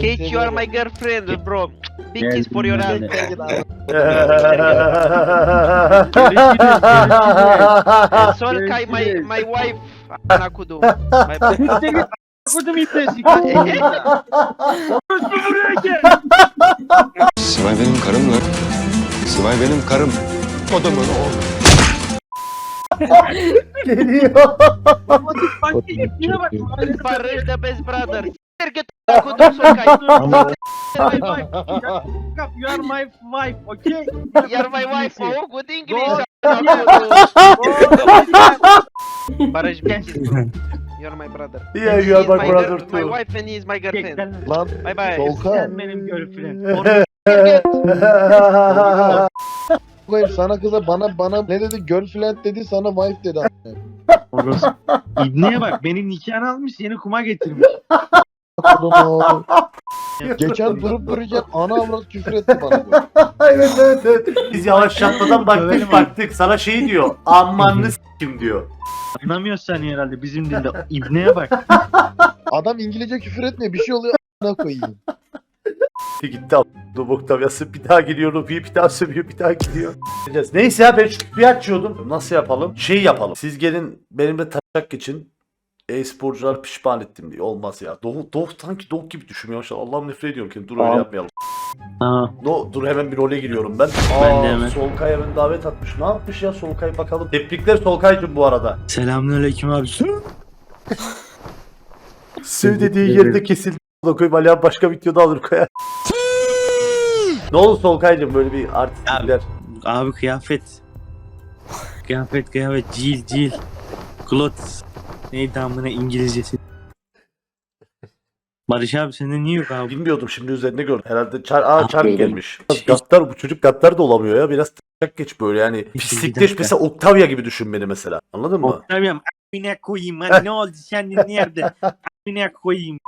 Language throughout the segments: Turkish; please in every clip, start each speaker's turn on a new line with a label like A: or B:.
A: Kate, you are my girlfriend, bro. Big kiss for your ass. And Solkay, my, my wife. Anakudu.
B: Sivay benim karım lan. Sivay benim karım. Kodumun oğlu.
C: Geliyor.
A: Barış the best brother. Get Anakudu Solkay.
D: You are my wife, okay?
A: You're my wife. Oh, good English. Barış, kiss, bro. You're my brother.
C: Yeah, you are my brother
A: girl- My
C: too.
A: wife and he is my girlfriend.
E: Lan
A: Bye bye.
E: Solkay.
D: sen benim girlfriend.
E: Koyayım sana kıza bana bana ne dedi girlfriend dedi sana wife dedi.
D: Orası. İbneye bak benim nikahını almış yeni kuma getirmiş.
E: Kodumu. Geçen durup dururken ana avrat küfür etti bana bu.
C: evet evet evet. Biz yavaş çatmadan baktık baktık. Sana şey diyor. Amanını s**kim diyor.
D: Anlamıyorsun sen herhalde bizim dilde. İbneye bak.
E: Adam İngilizce küfür etmiyor bir şey oluyor ana koyayım.
C: Gitti a**lı Octavius'ı bir daha geliyor Ruby'yi bir daha sövüyor bir daha gidiyor. Neyse ya ben şu bir açıyordum. Nasıl yapalım? Şey yapalım. Siz gelin benimle taşak için e-sporcular pişman ettim diye. Olmaz ya. Doğu, Doğu sanki Doğu gibi düşünmüyor. Allah'ım nefret ediyorum ki. Dur öyle yapmayalım.
D: Tamam.
C: No, dur hemen bir role giriyorum ben.
D: Ben
C: Aa,
D: de hemen.
C: Solkay hemen davet atmış. Ne yapmış ya Solkay bakalım. Tebrikler Solkay'cım bu arada.
D: Selamünaleyküm abi.
C: Söv dediği yerde kesildi. Da koyayım Ali abi başka videoda alır koyar. ne oldu Solkay'cım böyle bir artistlikler.
D: Abi kıyafet. Kıyafet kıyafet cil cil. Clothes. Neydi amına İngilizcesi? Barış abi sende niye yok abi?
C: Bilmiyordum şimdi üzerine gördüm. Herhalde çar aa
D: Ah, böyle.
C: gelmiş. Gattar bu çocuk gattar da olamıyor ya. Biraz taşak geç böyle yani. Pislikleş
D: dakika.
C: mesela Octavia gibi düşün beni mesela. Anladın mı?
D: Octavian amına koyayım hani ne oldu sen nerede? Amına koyayım.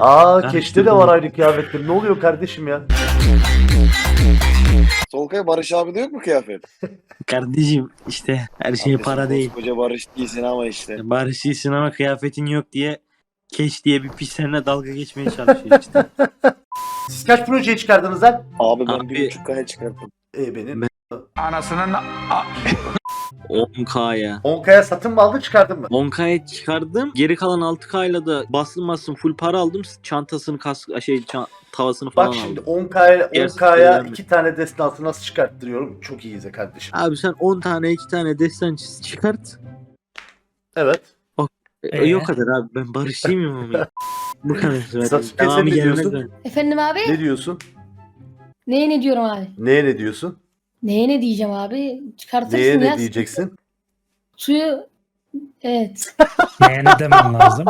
C: Aa keşte de var aynı kıyafetler. Ne oluyor kardeşim ya?
F: Solkay Barış abi de yok mu kıyafet?
D: Kardeşim işte her şey para değil.
F: Koca Barış değilsin ama işte.
D: Barış iyisin ama kıyafetin yok diye Keş diye bir pis seninle dalga geçmeye çalışıyor işte.
C: Siz kaç projeyi çıkardınız lan?
F: Abi ben
D: Abi-
F: bir buçuk kaya çıkarttım.
C: E benim.
D: Ben- 10k ya.
C: 10k'ya satın mı aldın çıkardın mı?
D: 10k'ya çıkardım. Geri kalan 6k'yla da basılmasın full para aldım. Çantasını, kas şey çan- tavasını falan
C: Bak şimdi
D: aldım.
C: 10k'ya
D: Diğer
C: 10k'ya
D: sıfırlarını.
C: iki tane destansı nasıl çıkarttırıyorum? Çok iyi izle kardeşim.
D: Abi sen 10 tane 2 tane destan çiz- çıkart.
C: Evet.
D: E, Yok kadar abi ben barışçıyım ama. ya. Bu kadar. Zaten.
C: sen
D: Devamı
C: ne
D: gelene
C: diyorsun?
D: kadar.
G: Efendim abi?
C: Ne diyorsun?
G: Neye ne diyorum abi?
C: Neye ne diyorsun?
G: Neye ne diyeceğim abi? Çıkartırsın
C: Neye ne diyeceksin?
G: Suyu Evet.
H: Neye ne demen lazım?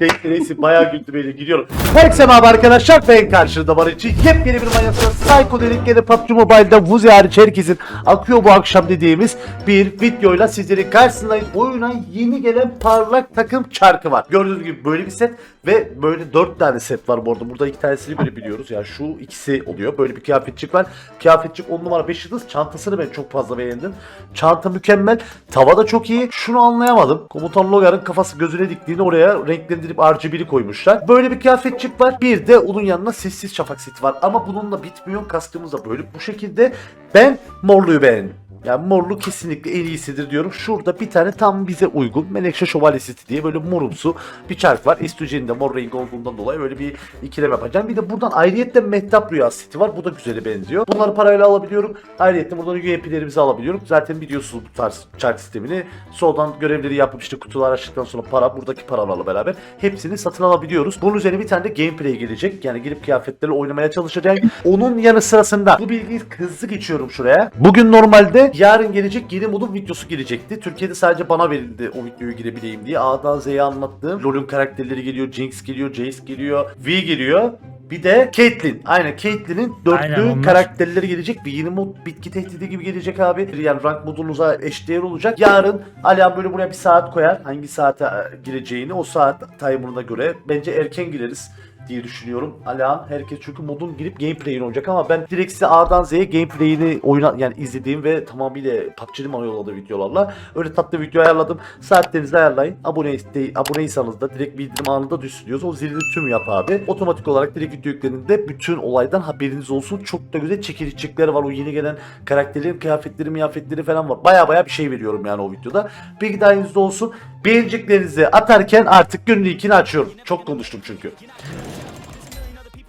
C: Neyse neyse bayağı güldü beni gidiyorum. Herkese merhaba arkadaşlar ben karşınızda var için yepyeni bir manyasına Psychedelic ya da PUBG Mobile'da Vuzi hariç herkesin akıyor bu akşam dediğimiz bir videoyla sizlerin karşısındayım. Oyuna yeni gelen parlak takım çarkı var. Gördüğünüz gibi böyle bir set ve böyle 4 tane set var bu arada. Burada iki tanesini böyle biliyoruz. Yani şu ikisi oluyor. Böyle bir kıyafetçik var. Kıyafetçik 10 numara 5 yıldız. Çantasını ben çok fazla beğendim. Çanta mükemmel. Tava da çok iyi. Şunu anlayamadım. Komutan Logar'ın kafası gözüne diktiğini oraya renklendirip RGB'li koymuşlar. Böyle bir kıyafetçik var. Bir de onun yanına sessiz şafak seti var. Ama bununla bitmiyor. Kaskımız da böyle bu şekilde. Ben morluyu beğendim. Yani morlu kesinlikle en iyisidir diyorum. Şurada bir tane tam bize uygun Menekşe Şövalyesi diye böyle morumsu bir çark var. İstücenin de mor rengi olduğundan dolayı böyle bir ikilem yapacağım. Bir de buradan ayrıyetten Mehtap Rüya seti var. Bu da güzele benziyor. Bunları parayla alabiliyorum. Ayrıyetten buradan UMP'lerimizi alabiliyorum. Zaten biliyorsunuz bu tarz çark sistemini. Soldan görevleri yapıp işte kutular açtıktan sonra para buradaki paralarla beraber hepsini satın alabiliyoruz. Bunun üzerine bir tane de gameplay gelecek. Yani girip kıyafetlerle oynamaya çalışacağım. Onun yanı sırasında bu bilgiyi hızlı geçiyorum şuraya. Bugün normalde yarın gelecek yeni modun videosu gelecekti. Türkiye'de sadece bana verildi o videoyu girebileyim diye. A'dan Z'ye anlattığım. LoL'ün karakterleri geliyor. Jinx geliyor. Jace geliyor. V geliyor. Bir de Caitlyn. Aynen Caitlyn'in dörtlü
H: Aynen onlar.
C: karakterleri gelecek. Bir yeni mod bitki tehdidi gibi gelecek abi. Yani rank modunuza eşdeğer olacak. Yarın Alihan böyle buraya bir saat koyar. Hangi saate e, gireceğini o saat timer'ına göre. Bence erken gireriz. Diye düşünüyorum. Alihan herkes çünkü modun girip gameplay'ini oynayacak ama ben direkt size A'dan Z'ye gameplay'ini oyna yani izlediğim ve tamamıyla PUBG'nin bana yolladığı videolarla öyle tatlı video ayarladım. Saatlerinizi ayarlayın. Abone de, aboneysanız da direkt bildirim anında düşsün diyoruz. O zilini tüm yap abi. Otomatik olarak direkt video yüklendiğinde bütün olaydan haberiniz olsun. Çok da güzel çekilişçikleri var. O yeni gelen karakterlerin kıyafetleri, miyafetleri falan var. Baya baya bir şey veriyorum yani o videoda. Bilgi dahilinizde olsun. Beğeniciklerinizi atarken artık günün ilkini açıyorum. Çok konuştum çünkü.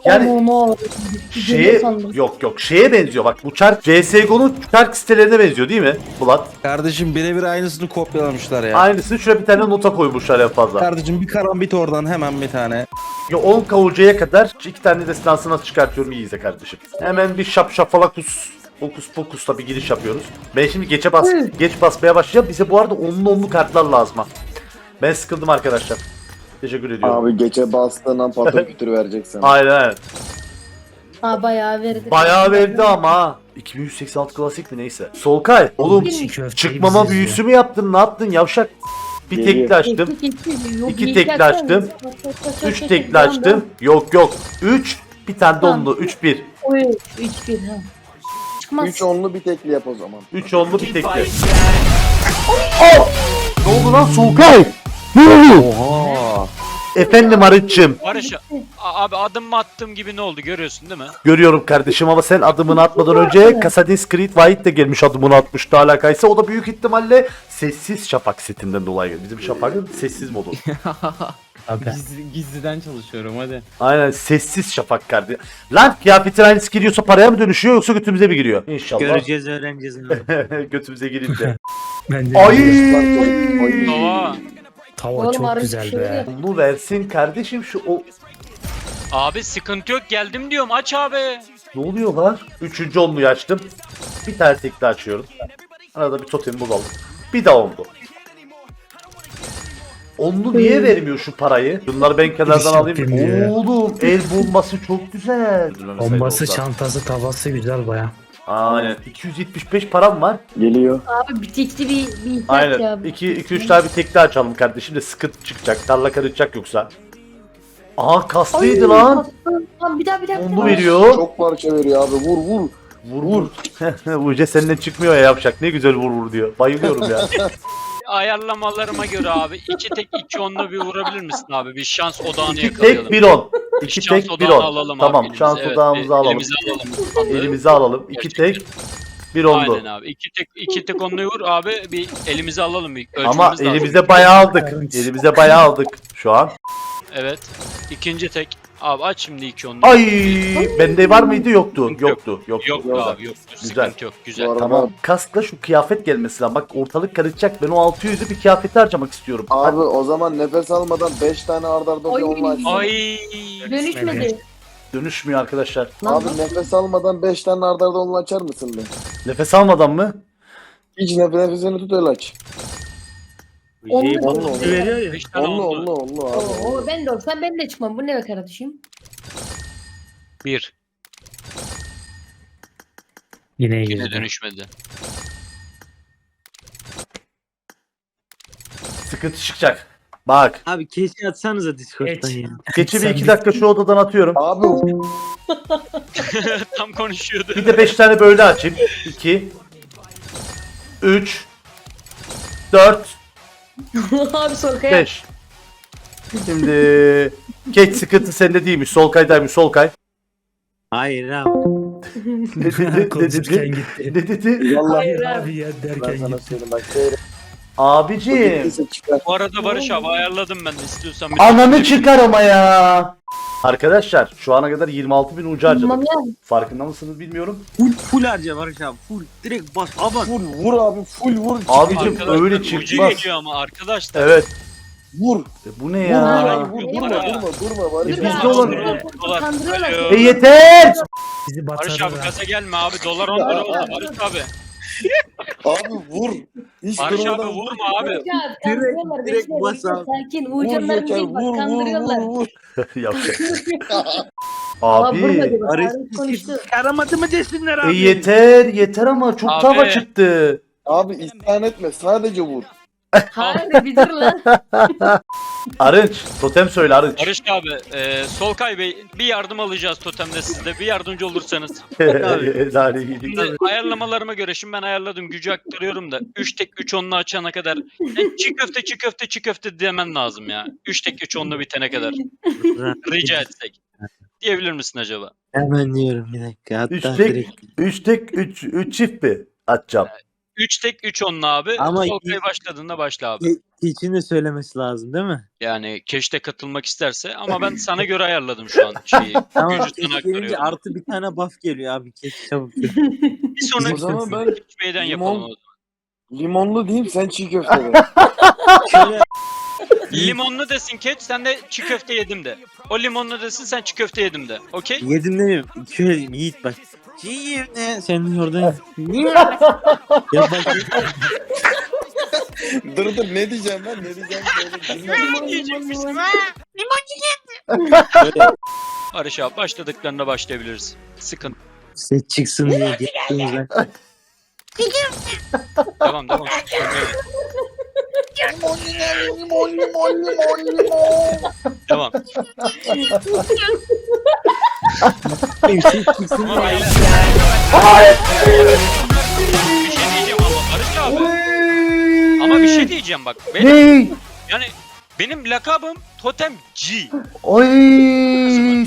C: Yani
G: Onu, onu.
C: şeye yok yok şeye benziyor bak bu çark CSGO'nun çark sitelerine benziyor değil mi Bulat?
I: Kardeşim birebir aynısını kopyalamışlar ya.
C: Aynısını şuraya bir tane nota koymuşlar en fazla.
I: Kardeşim bir karambit oradan hemen bir tane.
C: Ya 10 kavucaya kadar iki tane destansı nasıl çıkartıyorum iyi izle kardeşim. Hemen bir şap şapalakus fokus fokusla bir giriş yapıyoruz. Ben şimdi geçe bas geç basmaya başlayacağım. Bize bu arada onlu onlu kartlar lazım ha. Ben sıkıldım arkadaşlar. Teşekkür ediyorum.
F: Abi geçe bastığın an patır kütür verecek sana.
C: Aynen aynen.
G: Ha bayağı verdi.
C: Bayağı verdi ama ha. 2186 klasik mi neyse. Solkay oğlum
H: Çiğ köfteyi
C: çıkmama
H: bize
C: büyüsü mü yaptın ne yaptın yavşak? Bir
F: Geliyor.
C: tekli açtım. İki tekli açtım. Üç tekli açtım. Yok yok. Üç. Bir tane
G: Tamam.
C: donlu. Üç bir.
G: Oy 3 1 ha. Çıkmaz.
F: 3 onlu bir tekli yap o zaman.
C: Üç onlu bir tekli. Oh! Ne oldu lan Solkay? Ne oldu?
I: Oha.
C: Efendim Arıç'ım.
J: Barış a- abi adım mı attığım gibi ne oldu görüyorsun değil mi?
C: Görüyorum kardeşim ama sen adımını atmadan önce Cassadin's Creed White de gelmiş adımını atmıştı alakaysa. O da büyük ihtimalle sessiz şafak setinden dolayı. Bizim şafakın sessiz modu.
H: Abi.
I: gizliden çalışıyorum hadi.
C: Aynen sessiz şafak kardeşim. Lan kıyafetin aynısı giriyorsa paraya mı dönüşüyor yoksa götümüze mi giriyor? İnşallah.
D: Göreceğiz öğreneceğiz.
C: götümüze girince.
H: Bence
C: Ay!
J: Baba
H: tava
G: Oğlum
H: çok
G: harbi
H: güzel
G: şey
H: be.
C: Bunu versin kardeşim şu o...
J: abi sıkıntı yok geldim diyorum aç abi.
C: Ne oluyor lan? Üçüncü onluyu açtım. Bir tane tekli açıyorum. Arada bir totem bulalım. Bir daha oldu. Onlu niye vermiyor şu parayı? Bunları ben kenardan alayım.
H: yapayım.
C: Oğlum el bombası çok güzel.
H: Bombası, çantası, tavası güzel baya.
C: Aynen. 275 param var.
F: Geliyor.
G: Abi bir tekli bir, bir ihtiyaç
C: Aynen.
G: ya.
C: 2 2 3 tane bir tekli açalım kardeşim de sıkıntı çıkacak. Tarla karışacak yoksa. Aa kaslıydı
G: Ay,
C: lan.
G: Lan bir daha bir daha. bir daha.
C: veriyor.
F: Çok parça veriyor abi. Vur vur.
C: Vur vur. Uce senden çıkmıyor ya yapacak. Ne güzel vur vur diyor. Bayılıyorum ya.
J: Ayarlamalarıma göre abi iki tek iki onlu bir vurabilir misin abi? Bir şans odağını
C: İki
J: yakalayalım.
C: tek bir on. İki
J: şans
C: tek bir
J: odağını
C: on.
J: alalım
C: Tamam
J: abi
C: şans
J: elimize.
C: odağımızı
J: Evet,
C: alalım.
J: Elimize alalım.
C: Elimize alalım. İki tek bir ondu.
J: Aynen abi. İki tek iki tek onluyu vur abi bir elimize alalım bir ölçmemiz
C: Ama
J: lazım.
C: elimize bayağı aldık. Elimize bayağı aldık şu an.
J: Evet. İkinci tek. Abi aç şimdi iki onluyu.
C: Ay bende var mıydı yoktu.
J: Yok.
C: Yoktu. Yoktu.
J: Yok
C: Güzel.
J: abi yok.
C: Güzel.
J: Sıkıntı yok. Güzel.
F: Arada
C: Tamam. Kaskla şu kıyafet gelmesi lazım. Bak ortalık karışacak. Ben o 600'ü bir kıyafete harcamak istiyorum.
F: Abi o zaman nefes almadan 5 tane arda arda bir
G: Ay.
F: onlu aç.
J: Ay.
G: Dönüşmedi.
C: Dönüşmüyor arkadaşlar.
F: Abi nefes almadan 5 tane arda arda onlu açar mısın be?
C: Nefes almadan mı?
F: Hiç nefes nefesini tut öyle aç.
G: Onlu
C: Şey,
F: Onlu onlu.
D: veriyor ya.
J: Beş tane
F: Onlu
J: oldu.
F: onlu onlu abi.
G: Oo, oo, ben de olsam ben de çıkmam. Bu ne be kardeşim?
J: Bir.
H: Yine
J: Yine
H: girdi.
J: dönüşmedi.
C: Sıkıntı çıkacak. Bak.
D: Abi keşke atsanıza Discord'dan
H: Geç.
D: ya.
C: Geçi bir
H: Sen
C: iki dakika şu odadan atıyorum.
F: Abi
J: Tam konuşuyordu.
C: Bir de 5 tane böyle açayım. 2 3 4
G: Abi Solkaya.
C: 5 Şimdi Geç sıkıntı sende değilmiş. Solkay'daymış Solkay.
D: Hayır abi.
C: Ne dedi? ne
H: Konuşurken
C: dedi?
H: gitti.
C: Ne dedi?
F: Vallahi
H: Hayır abi ya derken gitti.
F: bak.
C: Abicim.
J: Bu arada Barış abi ayarladım ben de istiyorsan. bir-
C: Ananı çıkar ama ya. Arkadaşlar şu ana kadar 26 bin ucu harcadık.
G: Ya.
C: Farkında mısınız bilmiyorum.
D: Full full harca Barış abi. Full. Direkt bas. Aman.
F: Vur vur abi full vur.
C: Abicim
J: Arkadaşlar,
C: öyle
J: ucu
C: çıkmaz.
J: geliyor ama arkadaşlar.
C: Evet.
F: Vur.
C: E, bu ne
F: Vur
C: ya?
F: vur vur durma durma durma. Barış
C: E,
F: abi.
C: bizde olan-
J: Dolar.
G: Kandırıyorlar.
J: Alo.
C: E yeter.
H: Bizi
J: Barış abi
H: batırdılar.
J: gaza gelme abi dolar 10 lira oldu Barış abi.
F: Abi vur. Hiç
J: Barış abi
F: durmadan
J: vurma abi.
G: Ya, kandırıyorlar.
D: direkt bas
G: bekle,
D: abi.
G: Sakin. Uğurcanlar değil
F: vur
G: bak
F: vur
G: kandırıyorlar.
F: vur vur.
C: Yapacak. Abi.
D: Barış
G: Arif konuştu.
D: Yaramadı mı desinler
C: E
D: abi.
C: yeter yeter ama çok
J: Abi.
C: tava çıktı.
F: Abi isyan etme sadece vur.
G: Hayır bir dur lan.
C: Arınç. Totem söyle Arınç.
J: Barış abi, e, Solkay Bey bir yardım alacağız totemde sizde. Bir yardımcı olursanız.
C: Yedik.
J: Şimdi ayarlamalarıma göre şimdi ben ayarladım gücü aktarıyorum da 3 tek 3 onlu açana kadar yani çiğ köfte çiğ köfte çiğ köfte demen lazım ya. 3 tek 3 onlu bitene kadar rica etsek. Diyebilir misin acaba?
D: Hemen diyorum bir dakika. Hatta
C: Üç tek,
D: direkt.
C: üç tek, üç, üç çift mi? Atacağım.
J: 3 tek 3 onlu abi.
D: Ama-
J: Solkay başladığında başla abi.
D: İçini de söylemesi lazım değil mi?
J: Yani keşte katılmak isterse ama ben sana göre ayarladım şu an şeyi.
D: Keş
J: sana
D: gelince artı bir tane buff geliyor abi. Keş çabuk.
J: Bir sonraki
F: O zaman ben
J: Bey'den yapalım o zaman.
F: limonlu diyeyim sen çiğ köfte de.
D: Şöyle
J: Limonlu desin Keç sen de çiğ köfte yedim de. O limonlu desin sen çiğ köfte yedim de. Okey?
D: yedim demiyorum. Şöyle diyeyim, Yiğit bak. Yiğit ne? Senin orada. ya bak.
F: dur dur ne diyeceğim ben ne diyeceğim söyle. dinle.
D: Şöyle
J: Barış abi başladıklarında başlayabiliriz. Sıkıntı.
D: ses çıksın diye gittiğimizden.
J: Tamam tamam.
F: Limon limon limon limon limon limon.
J: tamam.
D: diye.
J: beyler- Bir şey diyeceğim ama Barış abi. Ama bir şey diyeceğim bak. Benim, yani benim lakabım Totem G.
C: Oy!
H: Oğlum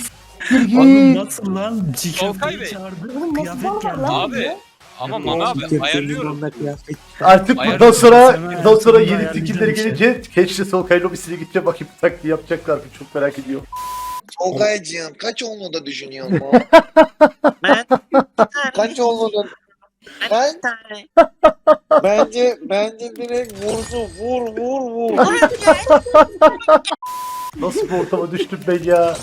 C: Sirgi!
H: nasıl lan? Çiğ köfteyi çağırdı.
G: Nasıl
H: Kıyafet geldi.
J: Abi. Ama Mami abi ayarlıyorum.
C: Artık bundan sonra bundan sonra yeni fikirleri
H: ayarlayacağın
C: gelince Keşke sol kay lobisine gideceğim bakayım taktiği yapacaklar mı çok merak ediyorum.
F: Tolgaycığım kaç onlu da düşünüyorsun bu?
D: Ben
F: Kaç da? Ben bence bence direkt vurdu vur vur vur.
C: Nasıl bir ortama düştüm ben ya?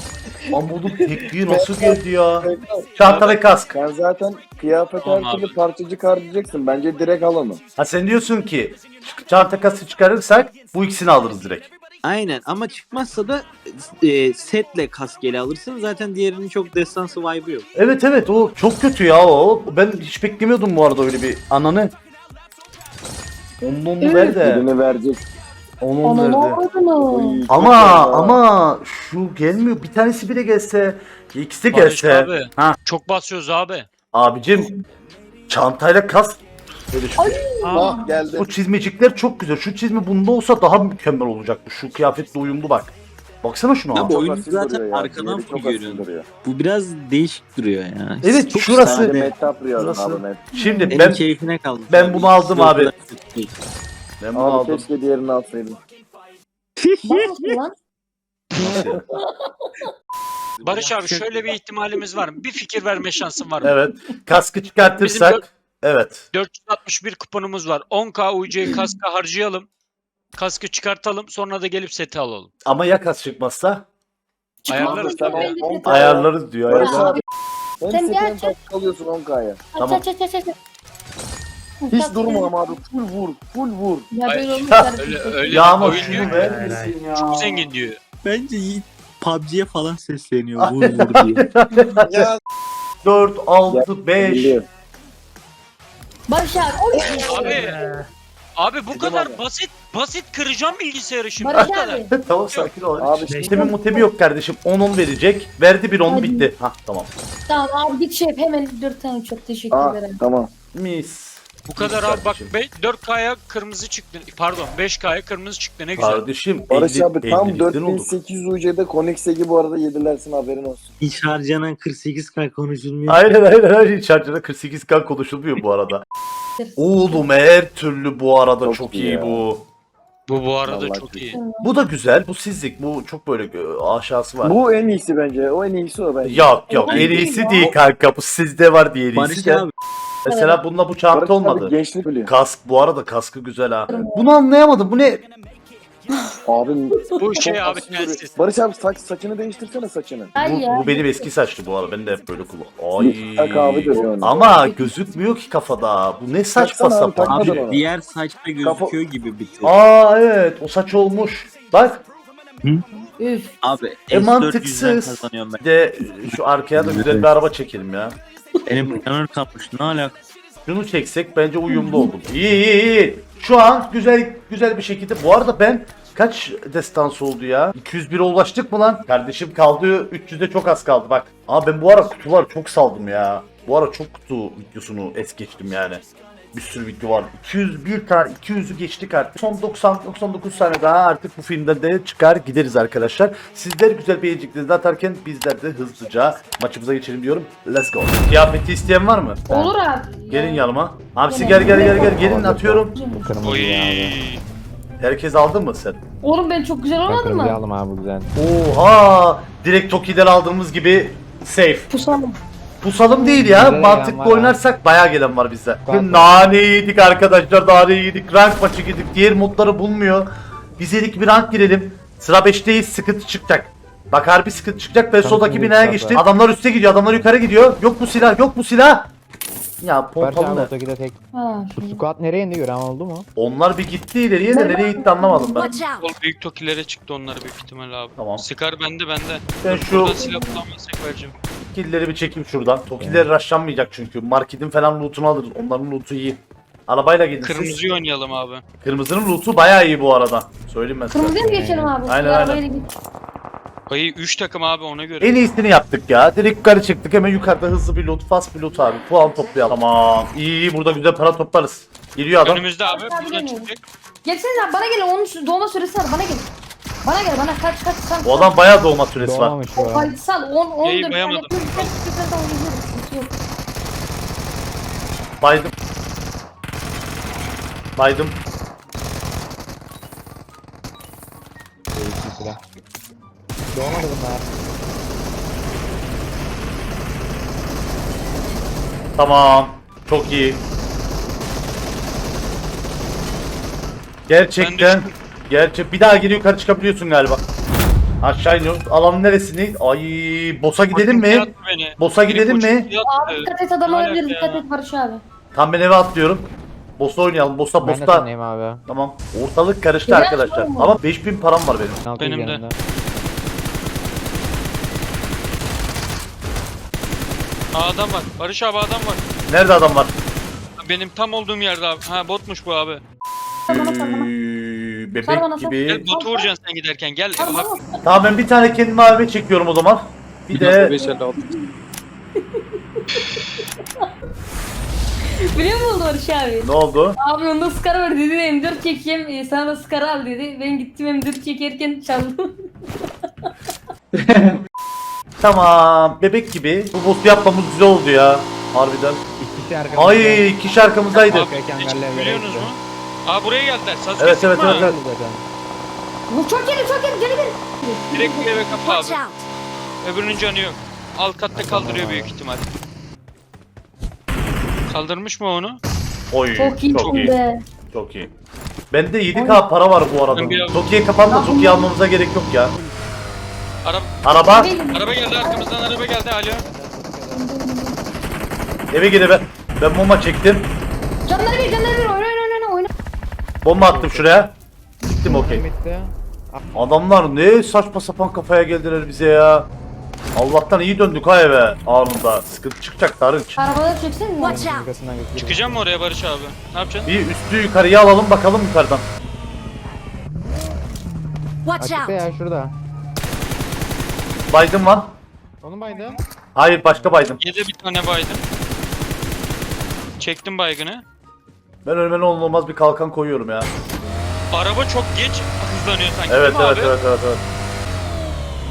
C: Amulun tekniği nasıl geldi ya? Çanta ve kask.
F: Sen zaten kıyafet
J: Tamam
F: her türlü
J: abi.
F: parçacık harcayacaksın. Bence direkt al onu.
C: Ha sen diyorsun ki çanta kaskı çıkarırsak bu ikisini alırız direkt.
D: Aynen ama çıkmazsa da e, setle kaskeli alırsın. Zaten diğerinin çok destansı vibe'ı yok.
C: Evet evet o çok kötü ya o. Ben hiç beklemiyordum bu arada öyle bir ananı. Onu onu ver de.
F: Birini verecek.
C: Onu onu
G: Ananı
C: ver de.
G: avradını.
F: Oy, çok
C: Ama
F: güzel.
C: ama şu gelmiyor. Bir tanesi bile gelse, ikisi
J: Barış
C: gelse.
J: abi.
C: Ha
J: Çok basıyoruz abi.
C: abicim çantayla kask Böyle şu,
F: Ah geldi.
C: bu çizmecikler çok güzel. Şu çizme bunda olsa daha mükemmel olacaktı. Şu kıyafetle uyumlu bak. Baksana şuna.
D: Ya bu
F: asil
D: zaten
F: duruyor ya.
D: arkadan
F: Diğeri
D: full
F: çok asil
D: görüyorsun.
F: duruyor.
D: Bu biraz değişik duruyor ya.
C: Evet,
D: Çok
C: şurası-
D: sade.
F: Sadece metap diyorum
C: Burası-
F: abi met.
C: Şimdi
D: Benim
C: ben
D: keyfine kaldım.
C: ben bunu aldım abi. ben bunu
F: Abi
C: aldım.
F: keşke diğerini
G: lan?
J: Barış abi şöyle bir ihtimalimiz var mı? Bir fikir verme şansın var mı?
C: Evet. Kaskı çıkartırsak evet.
J: 461 kuponumuz var. 10k UC kaska harcayalım. Kaskı çıkartalım sonra da gelip seti alalım.
C: Ama ya kas çıkmazsa
J: Ayarlarız
F: Sen
J: tabii.
F: on-
C: ayarlarız diyor. Ayarlarız.
F: abi. Hem
G: Sen
F: seten
G: gel,
F: tak alıyorsun 10k'ya.
C: Tamam.
G: Aç aç aç aç.
F: Hiç durma ama abi. Full vur. Full vur.
G: Ya böyle
J: Ay,
G: olmuş kardeşim.
J: Öyle öyle
C: Ya
J: bir
C: ama
J: oyun diyor
C: şunu
J: ki,
C: ver?
J: Çok zengin diyor.
D: Bence Yiğit PUBG'ye falan sesleniyor. Vur vur diye.
F: Ya
C: 4, 6, 5.
F: biliyor.
G: Barış abi. Oy.
J: Abi abi bu kadar
F: abi.
J: basit basit kıracağım bilgisayarı şimdi.
G: Barış
J: bu kadar.
G: abi.
C: tamam sakin ol.
F: Abi
H: Beş-
C: Sistemin mutemi yok kardeşim. 10 10 verecek. Verdi bir 10
G: Hadi.
C: bitti. Hah tamam.
G: Tamam abi git şey yap, hemen dört tane çok teşekkür
F: Aa
G: ederim.
F: tamam.
C: Mis.
J: Bu kadar abi bak be- 4K'ya kırmızı çıktı. Pardon 5K'ya kırmızı çıktı ne güzel.
C: Kardeşim
F: Barış
C: 50,
F: abi tam
C: 50'likten olduk.
F: 4800 UC'de Konikse'yi bu arada yedilersin haberin olsun.
D: Hiç harcanan 48k konuşulmuyor.
C: Aynen aynen aynen. Şarjına 48k konuşulmuyor bu arada. Oğlum her türlü bu arada çok,
F: Çok
C: iyi,
F: iyi ya.
C: bu.
J: Bu bu arada
F: Vallahi
J: çok iyi.
C: Bu da güzel. Bu sizlik. Bu çok böyle e, aşağısı var.
F: Bu en iyisi bence. O en iyisi o bence.
C: Yok yok en iyisi değil kanka. Bu sizde var diye en iyisi
D: Barış
C: de.
D: abi
C: Mesela bununla bu çanta
F: Barış abi
C: olmadı.
F: gençlik biliyor.
C: Kask bu arada kaskı güzel ha. Bunu anlayamadım. Bu ne?
F: Abim
J: Bu şey abi.
F: Barış abi saç, saçını değiştirsene saçını.
C: Bu,
G: ya.
C: bu benim eski saçlı bu arada. Ben de hep böyle kullan.
F: Tak abi
C: Ay.
F: onu.
C: Ama gözükmüyor ki kafada. Bu ne saçma
F: Taksana abi,
C: sapan.
F: takma
D: abi
F: da bana.
D: diğer saçta gözüküyor gibi bir tek.
C: Aa evet o saç olmuş. Bak
G: Üf.
D: Abi
C: E,
D: S400'den
C: mantıksız.
D: kazanıyorum ben.
C: bir de şu arkaya da güzel bir araba çekelim ya.
D: Benim planör kalmış. Ne alaka?
C: Şunu çeksek bence uyumlu olur. İyi iyi iyi. Şu an güzel güzel bir şekilde. Bu arada ben kaç destans oldu ya? 201'e ulaştık mı lan? Kardeşim kaldı 300'de çok az kaldı bak. Ama ben bu ara kutular çok saldım ya. Bu ara çok kutu videosunu es geçtim yani. Bir sürü video var. 201 tane 200'ü geçtik artık. Son 90 99 tane daha artık bu filmden de çıkar gideriz arkadaşlar. Sizler güzel beğeneceklerinizi atarken bizler de hızlıca maçımıza geçelim diyorum. Let's go. Kıyafeti isteyen var mı?
G: Olur abi.
C: Gelin yanıma. Hamsi gel gel gel gel gelin atıyorum.
J: Oy.
C: Herkes aldı mı sen?
G: Oğlum ben çok güzel olmadı mı?
E: aldım abi bu güzel.
C: Oha! Direkt Toki'den aldığımız gibi safe.
G: Pusalım.
C: Pusalım değil ya.
E: De
C: Mantıklı oynarsak bayağı gelen var bizde. Nane yedik arkadaşlar. Nane yedik. Rank maçı gidip diğer modları bulmuyor. Biz dedik bir rank girelim. Sıra 5'teyiz. Sıkıntı çıkacak. Bak harbi sıkıntı çıkacak. Ben soldaki
E: büyük
C: binaya geçtim. Adamlar üste gidiyor. Adamlar yukarı gidiyor. Yok bu silah. Yok bu silah. Ya pompalı ne?
E: Otokide tek.
G: Şöyle.
E: Squat nereye indi gören oldu mu?
C: Onlar bir gitti ileriye de nereye gitti anlamadım ben.
J: Sol büyük tokilere çıktı onlar büyük ihtimal abi.
C: Tamam.
J: Sıkar bende bende.
C: Ben
J: Dur,
C: şu
J: Buradan silah kullanmasak vereceğim.
C: Killeri bir çekeyim şuradan. Tokiler rushlanmayacak çünkü. Marketin falan lootunu alırız. Onların lootu iyi. Arabayla gidin siz.
J: Kırmızıyı oynayalım abi.
C: Kırmızının lootu bayağı iyi bu arada. Söyleyeyim ben size.
G: Kırmızıya mı geçelim abi?
C: Aynen, aynen.
G: arabayla git.
J: Ayı 3 takım abi ona göre.
C: En iyisini yaptık ya. Direkt yukarı çıktık. Hemen yukarıda hızlı bir loot, fast bir loot abi. Puan toplayalım. Tamam. İyi iyi burada güzel para toplarız. Geliyor adam.
J: Önümüzde abi
G: Abi
J: buradan çıkacak.
G: Gelsene abi bana gelin onun şu doğma süresi var bana gelin. Bana gel bana kaç kaç sen.
C: Bu adam bayağı doğma süresi var.
E: Doğmamış
G: O kaydı sal 10 10
J: Yayı
G: dört
J: bayamadım.
G: tane yapıyoruz. Kaç kaç kaç oynayacağız. Sıkıntı yok.
C: Baydım. Baydım.
E: Değişti silah. Doğmadı bunlar.
C: Tamam. Çok iyi. Gerçekten. Gerçek. Bir daha geri yukarı çıkabiliyorsun galiba. Aşağı iniyoruz. Alanın neresini? Ay, boss'a gidelim mi?
J: Yattı beni.
C: Boss'a
J: Biri
C: gidelim mi?
J: yattı.
G: Abi dikkat et adam
J: Ne
G: olabilir dikkat et Barış abi.
C: Tam ben eve atlıyorum. Boss'a oynayalım. Boss'a
E: Ben de
C: boss'ta.
E: tanıyayım abi.
C: Tamam. Ortalık karıştı
G: Biraz
C: arkadaşlar. Ama 5000 param var benim.
E: 600
J: Benim de.
E: yanında.
J: Aa, adam var. Barış abi adam var.
C: Nerede adam var?
J: Benim tam olduğum yerde abi. Ha botmuş bu abi.
G: Sar bana
C: Bebek
G: sar.
J: Gel
C: gibi.
J: botu vuracaksın sen giderken gel. Bak,
G: bana.
C: Tamam ben bir tane kendime AVM çekiyorum o zaman. Bir de
G: Biliyor musun Barış abi?
C: ne oldu?
G: Abi onda Scar var dedi M4 çekeyim e, sana da Scar al dedi. Ben gittim M4 çekerken çaldım.
C: Tamam bebek gibi. Bu boss'u yapmamız güzel oldu ya. Harbiden.
E: İkisi arkamızda.
C: Ay iki kişi arkamızdaydı.
J: Abi, hiç biliyorsunuz mu? Aa buraya geldiler. Sasuke
C: Evet, evet,
J: sıkma.
C: evet, evet.
G: Bu çok iyi çok iyi gel gel.
J: Direkt bu eve kapı abi. Öbürünün canı yok. Alt katta kaldırıyor büyük ihtimal. Kaldırmış mı onu?
C: Oy
G: Çok iyi
C: çok
G: çok
C: iyi.
G: be.
C: Çok iyi. Bende 7k para var bu arada.
J: Ben bir-
C: Toki'ye kapandı. Toki'yi almamıza gerek yok ya.
J: Araba,
C: Araba
J: araba geldi arkamızdan araba geldi alo.
C: eve gir eve. Ben bomba çektim.
G: Canları bir canları bir oyna oyna oyna oyna.
C: Bomba attım şuraya. Gittim okey. Adamlar ne saçma sapan kafaya geldiler bize ya. Allah'tan iyi döndük ha eve anında. Sıkıntı çıkacak Darınç.
G: Arabada?
E: Arkasından götürüyor.
J: Çıkacağım mı oraya Barış abi? Ne yapacaksın?
C: Bir üstü yukarıya alalım bakalım yukarıdan.
E: Açıkta ya şurada.
C: Baydım var.
E: Onun baydı.
C: Hayır başka baydım.
J: Yedi bir tane baydım. Çektim baygını.
C: Ben ölmeli olmaz bir kalkan koyuyorum ya.
J: Araba çok geç hızlanıyor sanki
C: Evet
J: değil mi
C: evet
J: abi?
C: evet evet evet.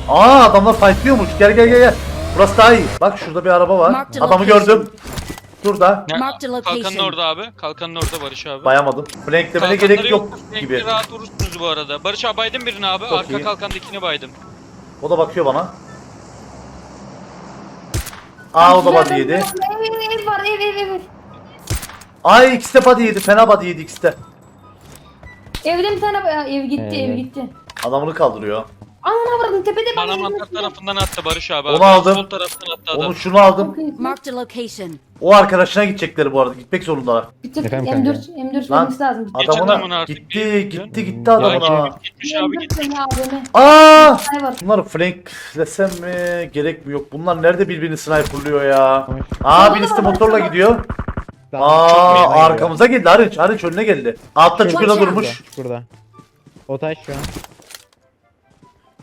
C: Aa adamlar fightlıyormuş. Gel gel gel gel. Burası daha iyi. Bak şurada bir araba var.
K: Marked
C: Adamı
K: location.
C: gördüm. Şurada.
J: Ne?
K: Marked a
J: Kalkanın orada abi. Kalkanın orada Barış abi.
C: Bayamadım. Flanklemene
J: Kalkanları
C: gerek yok
J: Renkli
C: gibi.
J: rahat vurursunuz bu arada. Barış abi baydım birini abi.
C: Çok
J: Arka
C: iyi.
J: kalkandakini baydım.
C: O da bakıyor bana. Aa o da body yedi.
G: Ev ev ev var ev ev ev.
C: Ay ikisi de body yedi. Fena body yedi ikisi de.
G: Evde bir tane Aa, ev gitti ev
E: Evet.
G: gitti.
C: Adamını kaldırıyor.
G: Anana vurdum tepede bana.
J: Bana mantar tarafından attı Barış abi.
C: Onu
J: abi.
C: aldım.
J: Sol taraftan attı adam.
C: Onu şunu aldım.
K: Marked a location.
C: O arkadaşına gidecekleri bu arada. Gitmek zorundalar.
G: Bir tık
E: Efendim
G: M4 M4
C: Lan,
G: vermesi lazım.
J: Geç adamın
C: Adamına
J: artık
C: gitti
J: bir-
C: gitti gitti adamına.
J: Gitmiş abi gitmiş.
G: M4 AVM.
C: Aa!
G: Ay var.
C: Bunları flanklesem mi? Gerek mi yok? Bunlar nerede birbirini sniperlıyor ya? Aa birisi de motorla gidiyor. Aa arkamıza geldi Arınç. Arınç önüne geldi. Altta çukurda
G: Çukur
C: durmuş.
H: Burada. O taş şu an.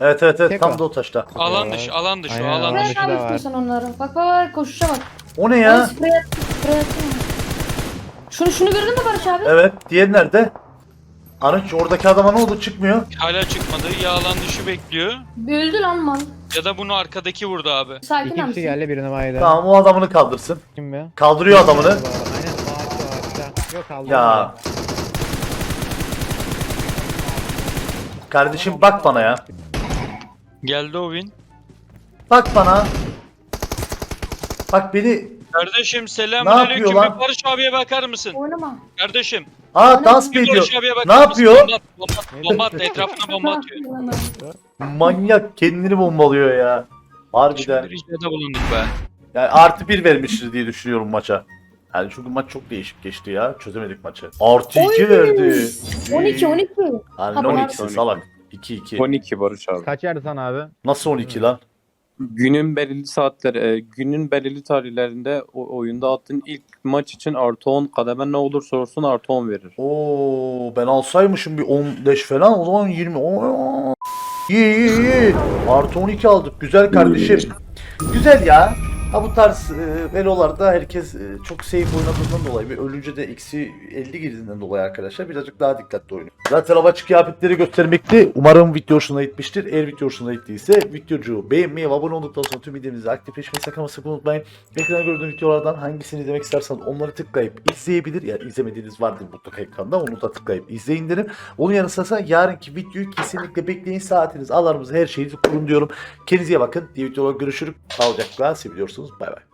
C: Evet evet evet
H: Tek
C: tam
H: o.
C: da o taşta.
J: Alan dışı, alan dışı,
H: Aynen,
J: alan
H: alan
J: dışı.
H: da var.
G: sen onları. Bak bak bak koşuşa bak.
C: O ne
G: Ben
C: ya?
G: sprey attım. Sprey attım. Şunu şunu gördün mü Barış abi?
C: Evet. Diğeri nerede? Arınç oradaki adama ne oldu? Çıkmıyor.
J: Hala çıkmadı. Ya alan dışı bekliyor
G: Öldü lan mal.
J: Ya da bunu arkadaki vurdu abi.
G: Sakin
H: İki
G: ol.
H: kişi geldi birini baydı.
C: Tamam o adamını kaldırsın.
H: Kim be?
C: Kaldırıyor adamını.
H: Aynen. Yok aldı.
C: Ya. Kardeşim bak bana ya.
J: Geldi o win.
C: Bak bana. Bak beni.
J: Kardeşim
C: Ne
J: selamünaleyküm.
C: yapıyor lan?
J: Bir Barış abiye bakar mısın?
G: Oynama.
J: Kardeşim.
C: Aa dans mı ediyor? Ne yapıyor?
J: Bomba, bomba, bomba attı. Etrafına bomba atıyor.
C: Manyak kendini bombalıyor ya. Harbiden.
J: Şimdi ricada bulunduk be.
C: Yani artı bir vermiştir diye düşünüyorum maça. Yani çünkü maç çok değişik geçti ya. Çözemedik maçı. Artı 2 verdi.
G: 12 12.
C: Yani
G: Ha,
C: 12'si
G: pardon.
C: salak. 2 2.
K: 12 Barış abi.
H: Kaç yerdi sana abi?
C: Nasıl 12 lan?
K: Günün belirli saatleri, e, günün belirli tarihlerinde o oyunda attığın ilk maç için artı 10 kademe ne olursa olsun artı 10 verir.
C: Oo ben alsaymışım bir 15 falan o zaman 20. Oo. İyi iyi iyi. Artı 12 aldık. Güzel kardeşim. Güzel ya. Ha bu tarz e, elolarda herkes e, çok safe oynadığından dolayı ve ölünce de eksi 50 girdiğinden dolayı arkadaşlar birazcık daha dikkatli oynuyor. Zaten açık kıyafetleri göstermekti. Umarım video hoşuna gitmiştir. Eğer video hoşuna gittiyse videocu beğenmeyi ve abone olduktan sonra tüm videomuzu aktifleşmeyi sakın ama sakın unutmayın. Ekranda gördüğünüz videolardan hangisini izlemek isterseniz onları tıklayıp izleyebilir. Ya izlemediğiniz vardır mutlaka ekranda onu da tıklayıp izleyin derim. Onun yanı sıra yarınki videoyu kesinlikle bekleyin. Saatiniz, alarmınızı her şeyinizi kurun diyorum. Kendinize bakın. Diğer videolarda görüşürüz. Sağlıcakla seviyorsunuz. Bye bye.